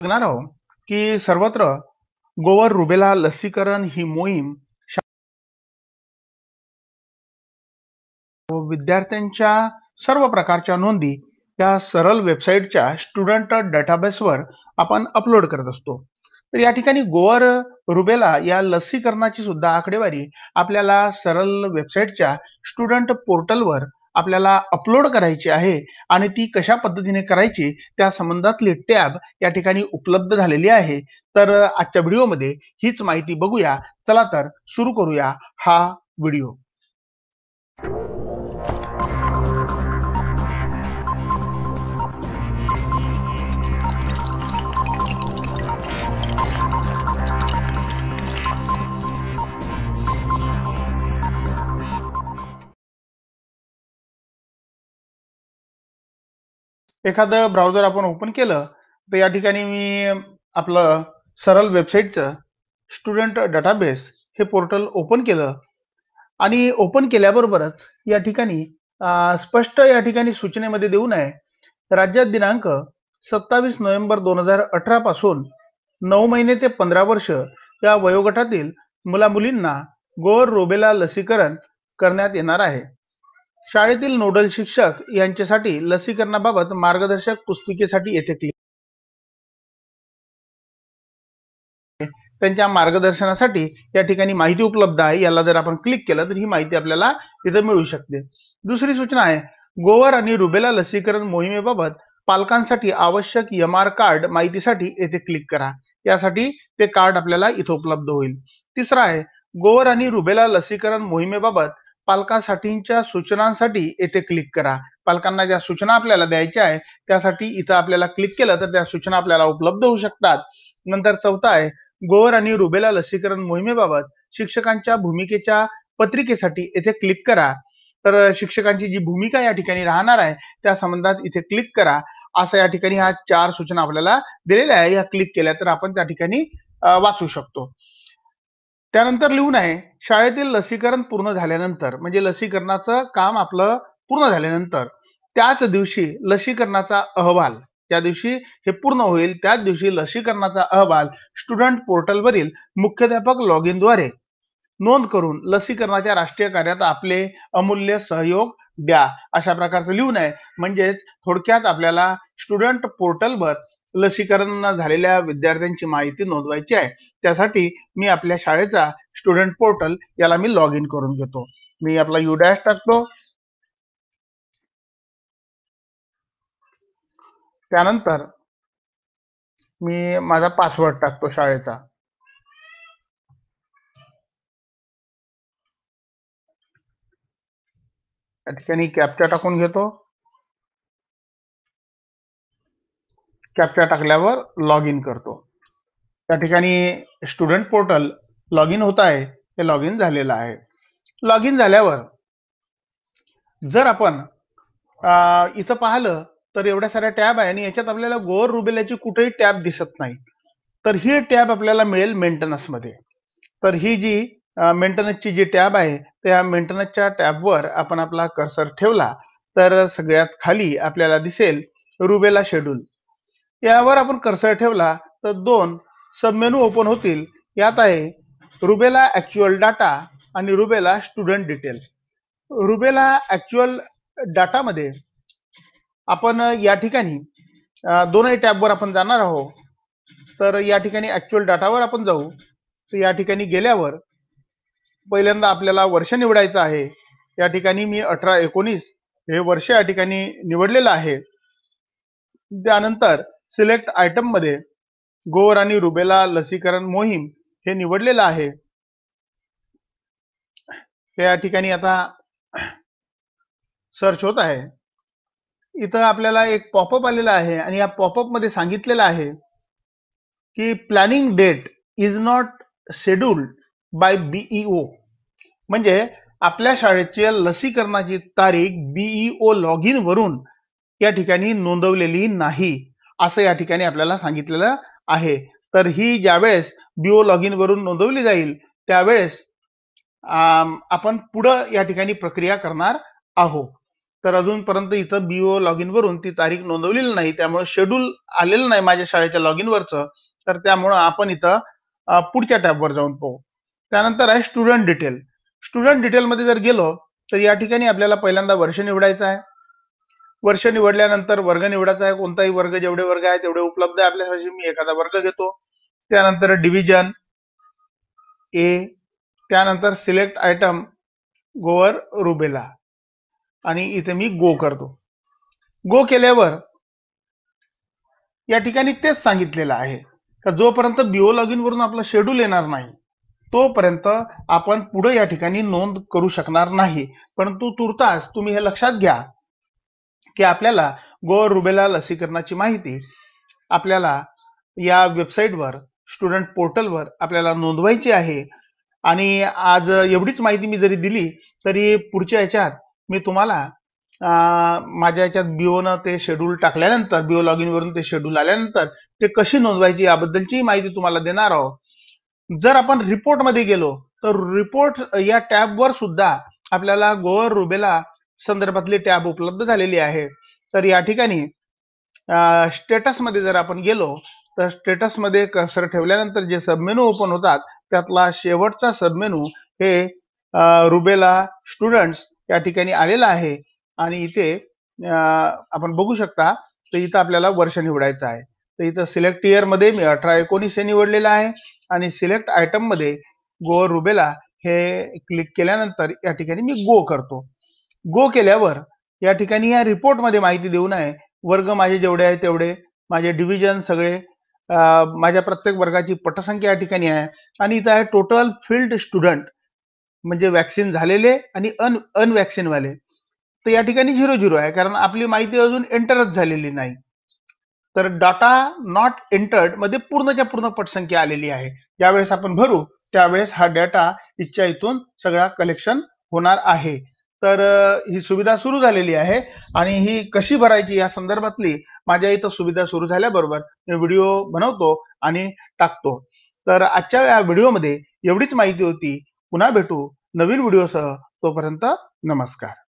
बघणार आहोत की सर्वत्र गोवर रुबेला लसीकरण ही मोहीम विद्यार्थ्यांच्या सर्व प्रकारच्या नोंदी या सरळ वेबसाईटच्या स्टुडंट डेटाबेसवर आपण अपलोड करत असतो. तर या ठिकाणी गोवर रुबेला या लसीकरणाची सुद्धा आकडेवारी आपल्याला सरळ वेबसाईटच्या स्टुडंट पोर्टलवर आपल्याला अपलोड करायची आहे आणि ती कशा पद्धतीने करायची त्या संबंधातली टॅब या ठिकाणी उपलब्ध झालेली आहे. तर आजच्या व्हिडिओमध्ये हीच माहिती बघूया. चला तर सुरू करूया हा व्हिडिओ एखादं ब्राउझर आपण ओपन केलं तर या ठिकाणी मी आपलं सरळ वेबसाईटचं स्टुडंट डाटाबेस हे पोर्टल ओपन केलं. आणि ओपन केल्याबरोबरच या ठिकाणी स्पष्ट या ठिकाणी सूचनेमध्ये देऊ नये राज्यात दिनांक सत्तावीस नोव्हेंबर दोन हजार अठरा पासून नऊ महिने ते पंधरा वर्ष या वयोगटातील मुला मुलींना गोर रोबेला लसीकरण करण्यात येणार आहे. शाळेतील नोडल शिक्षक यांच्यासाठी लसीकरणाबाबत मार्गदर्शक पुस्तिकेसाठी येथे क्लिक त्यांच्या मार्गदर्शनासाठी या ठिकाणी माहिती उपलब्ध आहे. याला जर आपण क्लिक केलं तर ही माहिती आपल्याला तिथे मिळू शकते. दुसरी सूचना आहे गोवर आणि रुबेला लसीकरण मोहिमेबाबत पालकांसाठी आवश्यक एम आर कार्ड माहितीसाठी येथे क्लिक करा. यासाठी ते कार्ड आपल्याला इथं उपलब्ध होईल. तिसरा आहे गोवर आणि रुबेला लसीकरण मोहिमेबाबत पालकासाठीच्या सूचनांसाठी येथे क्लिक करा. पालकांना ज्या सूचना आपल्याला द्यायच्या आहे त्यासाठी इथं आपल्याला क्लिक केलं तर त्या सूचना आपल्याला उपलब्ध होऊ शकतात. नंतर चौथा आहे गोवर आणि रुबेला लसीकरण मोहिमेबाबत शिक्षकांच्या भूमिकेच्या पत्रिकेसाठी येथे क्लिक करा. तर शिक्षकांची जी भूमिका या ठिकाणी राहणार आहे त्या संबंधात इथे क्लिक करा. असं या ठिकाणी ह्या चार सूचना आपल्याला दिलेल्या आहे या क्लिक केल्या तर आपण त्या ठिकाणी वाचू शकतो. त्यानंतर लिहून आहे शाळेतील लसीकरण पूर्ण झाल्यानंतर म्हणजे लसीकरणाचं काम आपलं पूर्ण झाल्यानंतर त्याच दिवशी लसीकरणाचा अहवाल त्या दिवशी हे पूर्ण होईल त्याच दिवशी लसीकरणाचा अहवाल स्टुडंट पोर्टलवरील मुख्याध्यापक लॉग इनद्वारे नोंद करून लसीकरणाच्या राष्ट्रीय कार्यात आपले अमूल्य सहयोग द्या अशा प्रकारचं लिहून आहे. म्हणजेच थोडक्यात आपल्याला स्टुडंट पोर्टलवर लसीकरण झालेल्या विद्यार्थ्यांची माहिती नोंदवायची आहे. त्यासाठी मी आपल्या शाळेचा स्टुडंट पोर्टल याला मी लॉग इन करून घेतो. मी आपला यू डॅश टाकतो. त्यानंतर मी माझा पासवर्ड टाकतो शाळेचा. या ठिकाणी कॅप्चा टाकून घेतो. कॅप्चा टाकल्यावर लॉग इन करतो. त्या ठिकाणी स्टुडंट पोर्टल लॉग इन होत आहे हे लॉग इन झालेलं आहे. लॉग इन झाल्यावर जर आपण इथं पाहिलं तर एवढ्या साऱ्या टॅब आहे आणि याच्यात आपल्याला गोवर रुबेलाची कुठेही टॅब दिसत नाही. तर ही टॅब आपल्याला मिळेल मेंटेनन्समध्ये तर ही जी मेंटेनन्सची जी टॅब आहे त्या मेंटेनन्सच्या टॅबवर आपण आपला कर्सर ठेवला तर सगळ्यात खाली आपल्याला दिसेल रुबेला शेड्यूल यावर आपण कर्सर ठेवला तर दोन सबमेनू ओपन होतील. यात आहे रुबेला ऍक्च्युअल डाटा आणि rubella student detail rubella actual डाटामध्ये आपण या ठिकाणी दोनही टॅबवर आपण जाणार आहोत. तर या ठिकाणी ऍक्च्युअल डाटावर आपण जाऊ. तर या ठिकाणी गेल्यावर पहिल्यांदा आपल्याला वर्ष निवडायचं आहे. या ठिकाणी मी अठरा एकोणीस हे वर्ष या ठिकाणी निवडलेलं आहे. त्यानंतर सिलेक्ट आयटममध्ये गोवर आणि रुबेला लसीकरण मोहीम हे निवडलेलं आहे. या ठिकाणी आता सर्च होत आहे. इथं आपल्याला एक पॉपअप आलेला आहे आणि या पॉपअपमध्ये सांगितलेलं आहे की planning date is not scheduled by BEO म्हणजे आपल्या शाळेच्या लसीकरणाची तारीख बीईओ लॉग इन वरून या ठिकाणी नोंदवलेली नाही. असं या ठिकाणी आपल्याला सांगितलेलं आहे. तर ही ज्यावेळेस बीओ लॉग इन वरून नोंदवली जाईल त्यावेळेस आपण पुढं या ठिकाणी प्रक्रिया करणार आहोत. तर अजूनपर्यंत इथं बीओ लॉग इन वरून ती तारीख नोंदवलेली नाही त्यामुळे शेड्यूल आलेलं नाही माझ्या शाळेच्या लॉग इन वरचं. तर त्यामुळं आपण इथं पुढच्या टॅबवर जाऊन पाहू. त्यानंतर आहे स्टुडंट डिटेल स्टुडंट डिटेल मध्ये जर गेलो तर या ठिकाणी आपल्याला पहिल्यांदा वर्ष निवडायचं आहे. वर्ष निवडल्यानंतर वर्ग निवडायचा आहे. कोणताही वर्ग जेवढे वर्ग आहे तेवढे उपलब्ध आहे आपल्यासाठी मी एखादा वर्ग घेतो. त्यानंतर डिव्हिजन ए त्यानंतर सिलेक्ट आयटम गोवर रुबेला. आणि इथे मी गो करतो. गो केल्यावर या ठिकाणी तेच सांगितलेलं आहे. का जोपर्यंत बिओ लॉगिन वरून आपलं शेड्यूल येणार नाही तोपर्यंत आपण पुढे या ठिकाणी नोंद करू शकणार नाही. परंतु तुर्तास तुम्ही हे लक्षात घ्या. की आपल्याला गोवर रुबेला लसीकरणाची माहिती आपल्याला या वेबसाईटवर स्टुडंट पोर्टलवर आपल्याला नोंदवायची आहे. आणि आज एवढीच माहिती मी जरी दिली तरी पुढच्या याच्यात मी तुम्हाला माझ्या याच्यात बिओनं ते शेड्यूल टाकल्यानंतर बिओ लॉग इन वरून ते शेड्यूल आल्यानंतर ते कशी नोंदवायची याबद्दलची माहिती तुम्हाला देणार आहोत. जर आपण रिपोर्टमध्ये गेलो तर रिपोर्ट या टॅबवर सुद्धा आपल्याला गोवर रुबेला संदर्भातली टॅब उपलब्ध झालेली आहे. तर या ठिकाणी स्टेटसमध्ये जर आपण गेलो तर स्टेटसमध्ये कर्सर ठेवल्यानंतर जे सबमेनू ओपन होतात त्यातला शेवटचा सबमेनू हे रुबेला स्टुडंट्स या ठिकाणी आलेला आहे. आणि इथे आपण बघू शकता तर इथं आपल्याला वर्ष निवडायचं आहे. तर इथं सिलेक्ट इयरमध्ये मी अठरा एकोणीस हे निवडलेलं आहे. आणि सिलेक्ट आयटममध्ये गो रुबेला हे क्लिक केल्यानंतर या ठिकाणी मी गो करतो. गो केल्यावर या ठिकाणी या रिपोर्टमध्ये माहिती देऊ नये वर्ग माझे जेवढे आहे तेवढे माझे डिव्हिजन सगळे माझ्या प्रत्येक वर्गाची पटसंख्या या ठिकाणी आहे. आणि इथं आहे टोटल फील्ड स्टुडंट म्हणजे वॅक्सिन झालेले आणि अन अनवॅक्सिनवाले तर या ठिकाणी झिरो झिरो आहे कारण आपली माहिती अजून एंटरच झालेली नाही. तर डाटा नॉट एंटर्डमध्ये पूर्णच्या पूर्ण पटसंख्या आलेली आहे. ज्यावेळेस आपण भरू त्यावेळेस हा डेटा इच्छा इथून सगळा कलेक्शन होणार आहे. तर ही सुविधा सुरू झालेली आहे आणि ही कशी भरायची या संदर्भातली माझ्या इथं सुविधा सुरू झाल्याबरोबर मी व्हिडिओ बनवतो आणि टाकतो. तर आजच्या या व्हिडिओमध्ये एवढीच माहिती होती. पुन्हा भेटू नवीन व्हिडिओसह. तोपर्यंत नमस्कार.